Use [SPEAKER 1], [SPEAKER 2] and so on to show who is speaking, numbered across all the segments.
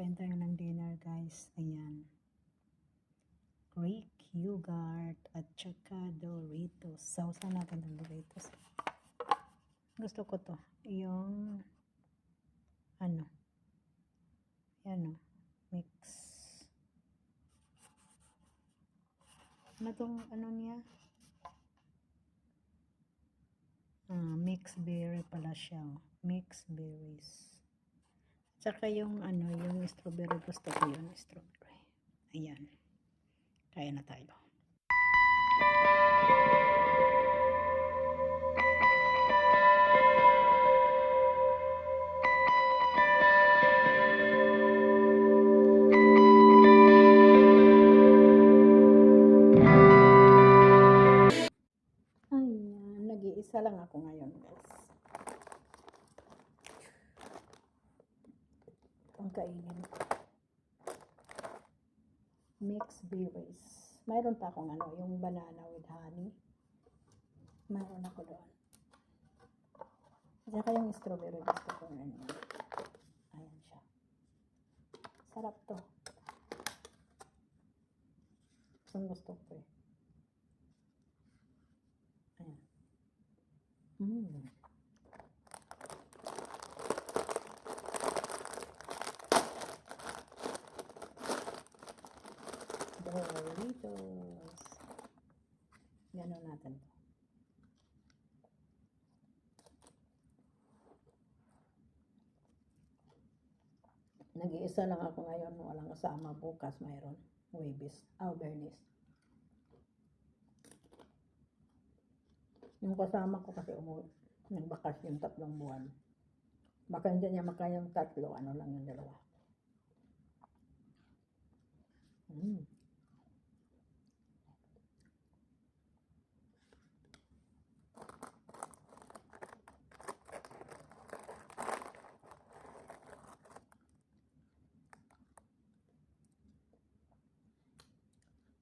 [SPEAKER 1] Kain tayo ng dinner guys. Ayan. Greek yogurt at saka Doritos. Sausa natin ng Doritos. Gusto ko to. Yung ano. Yan o. Mix. Ano tong ano niya? Ah, mixed berry pala siya. oh. Mixed berries. Tsaka yung ano, yung strawberry gusto ko yun, strawberry. Ayan. Kaya na tayo. Ayan, nag-iisa lang ako ngayon, guys. Ang kainin ko. Mixed berries. Mayroon pa akong ano, yung banana with honey. Mayroon ako doon. Saka yung strawberry gusto ko na yun. Ayan siya. Sarap to. Ang gusto ko eh. Ayan. Mm. Doritos. Ganon natin to. Nag-iisa lang ako ngayon. Walang kasama. Bukas mayroon. Webis. Bernis. Yung kasama ko kasi umuwi. Nagbakas yung tatlong buwan. Baka hindi niya makaya yung tatlo. Ano lang yung dalawa. Mm.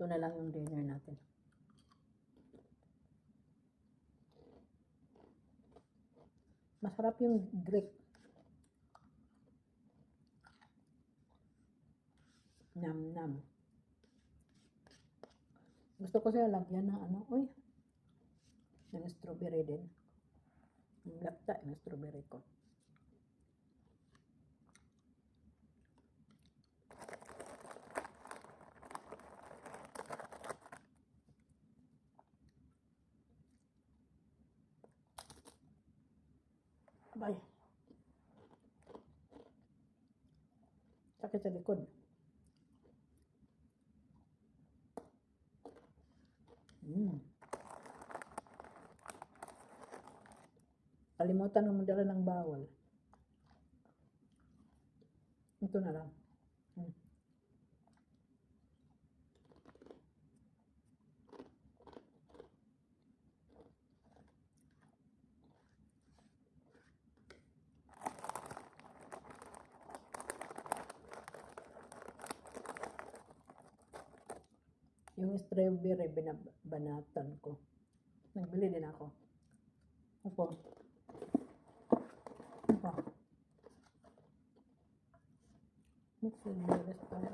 [SPEAKER 1] Ito na lang yung dinner natin. Masarap yung Greek. Nam nam. Gusto ko siya lagyan ng ano, uy, ng strawberry din. Yung lapta ng strawberry ko. Sakit sa likod. Mm. Kalimutan mo magdala ng bawal. Ito na lang. Mm. Yung strawberry, binabanatan ko. Nagbili din ako. Opo. Opo. Mixed berries pala.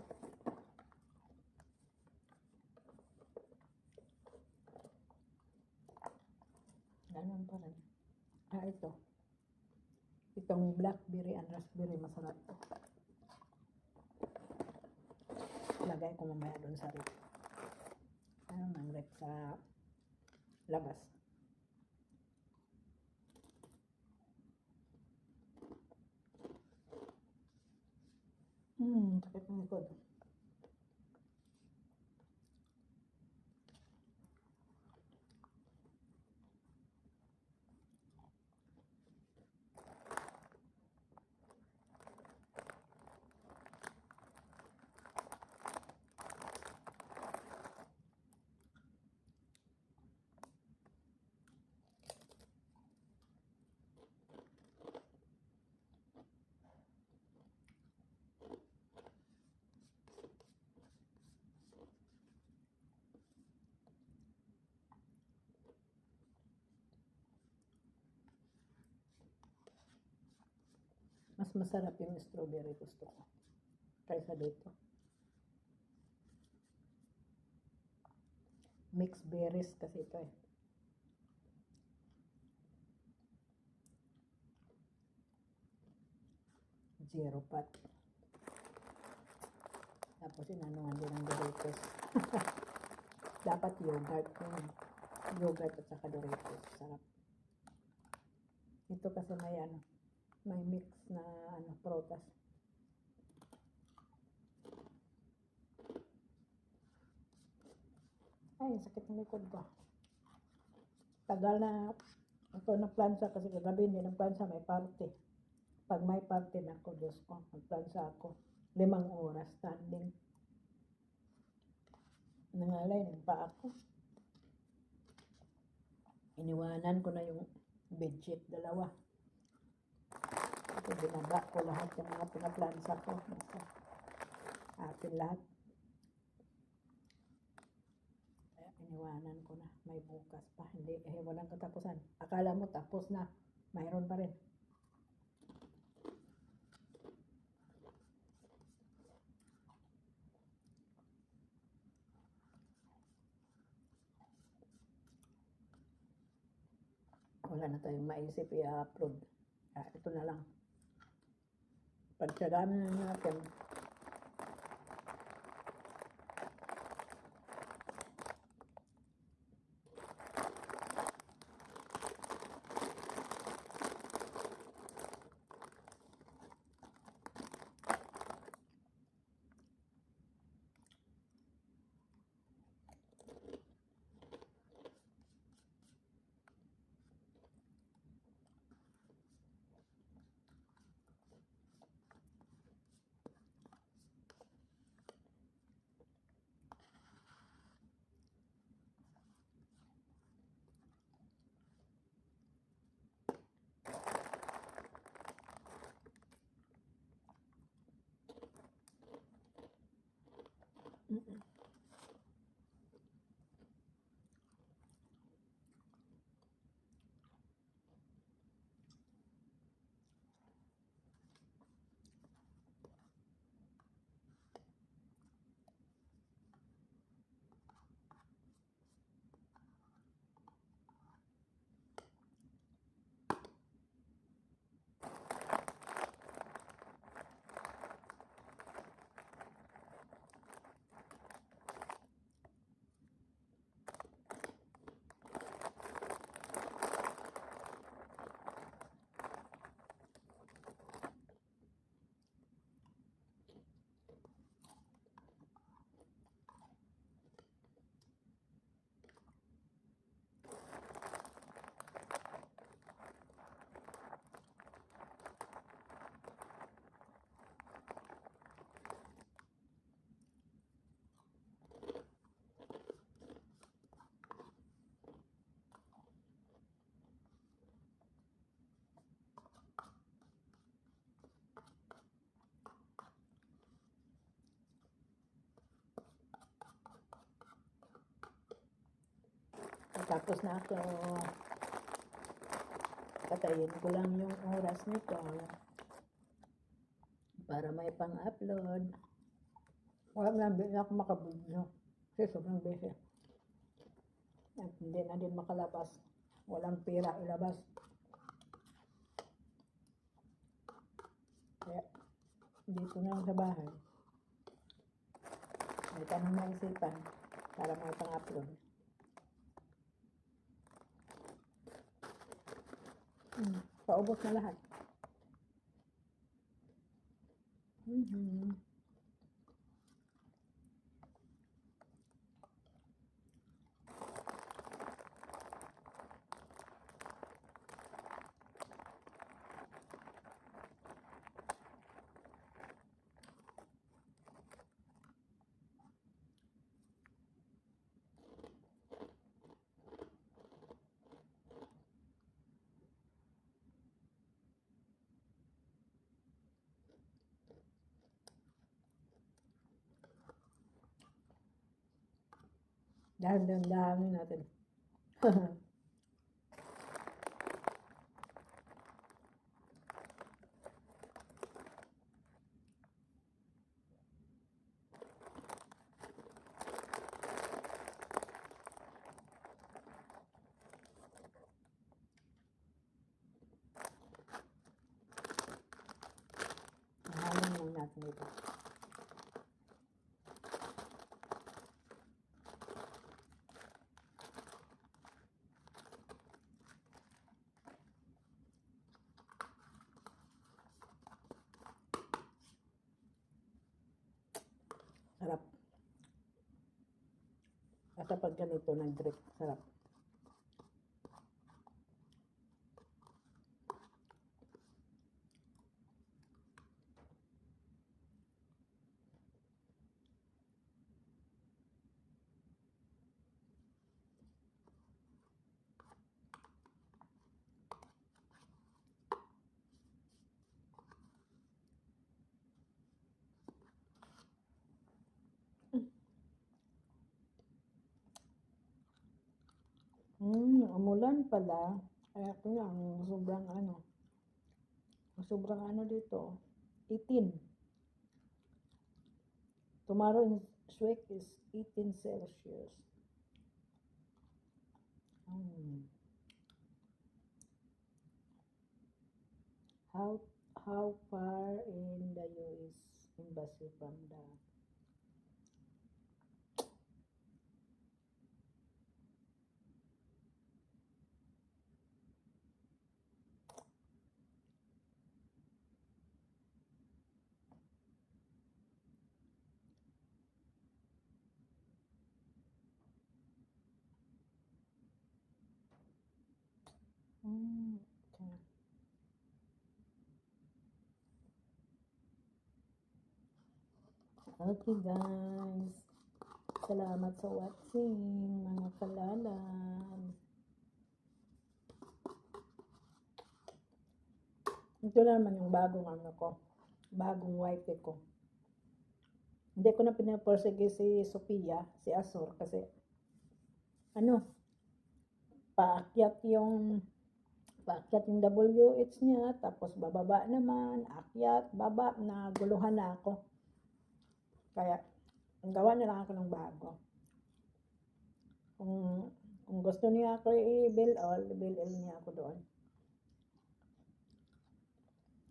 [SPEAKER 1] Ganun pa rin. Ah, ito. Itong blackberry and raspberry, masarap to. Lagay ko mamaya doon sa rip. Sa labas. Hmm, sakit ng likod. Masarap yung strawberry gusto ko. kaysa dito. Mixed berries kasi ito eh. Zero pat. Tapos inanuhan din ng Doritos. Dapat yogurt yun. Yogurt at saka Doritos. Sarap. Ito kasi may ano, may mix na ano, protas. Ay, sakit ng likod ko. Tagal na ako nagplansa kasi kagabi hindi nagplansa, may party. Pag may party na ako, Diyos ko, nagplansa ako. Limang oras standing. Nangalay, pa ako. Iniwanan ko na yung bedsheet, dalawa. Ito, binaba ko lahat yung mga pinaplansa ko. Basta, atin lahat. Kaya iniwanan ko na. May bukas pa. Hindi, eh, walang katapusan. Akala mo tapos na. Mayroon pa rin. Wala na tayong maisip i-upload. Ah, ito na lang. Pagtsagaan na natin. Tapos na ako. Patayin ko lang yung oras nito. Para may pang-upload. Wala na, na ako makabudyo. Kasi sobrang busy. At hindi na din makalabas. Walang pera ilabas. Kaya, dito na sa bahay. May tanong na isipan para may pang-upload. Hmm, paubos na lahat. Dahil ang dami natin. Mahalin lang natin ito. At pag ganito nag-drip, sarap. Hmm, umulan pala. Kaya ito nga, ang sobrang ano. ang Sobrang ano dito. 18. Tomorrow in Swek is 18 Celsius. Hmm. How how far in the US embassy from the Okay. Okay guys. Salamat sa watching mga kalalan. Ito na naman yung bagong ano ko. Bagong wife ko. Hindi ko na pinaporsige si Sophia, si Azor kasi ano, paakyat yung paakyat yung WH niya, tapos bababa naman, akyat, baba, naguluhan na ako. Kaya, gawa na lang ako ng bago. Kung, kung gusto niya ako i-bill all, bill all niya ako doon.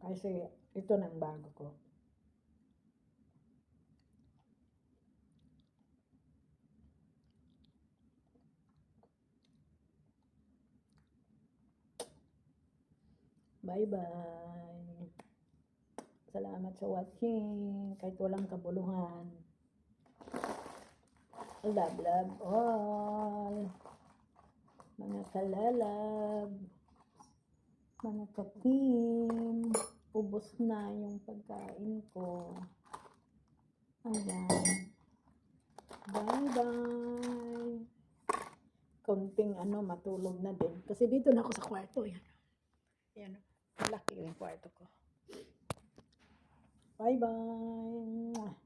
[SPEAKER 1] Kasi, ito ng bago ko. Bye-bye. Salamat sa watching. Kahit walang kabuluhan. Love, love all. Mga kalalab. Mga katim. Ubos na yung pagkain ko. Ayan. Bye-bye. Konting ano, matulog na din. Kasi dito na ako sa kwarto. Yan. Yan. Malaki yung kwarto ko. Bye-bye.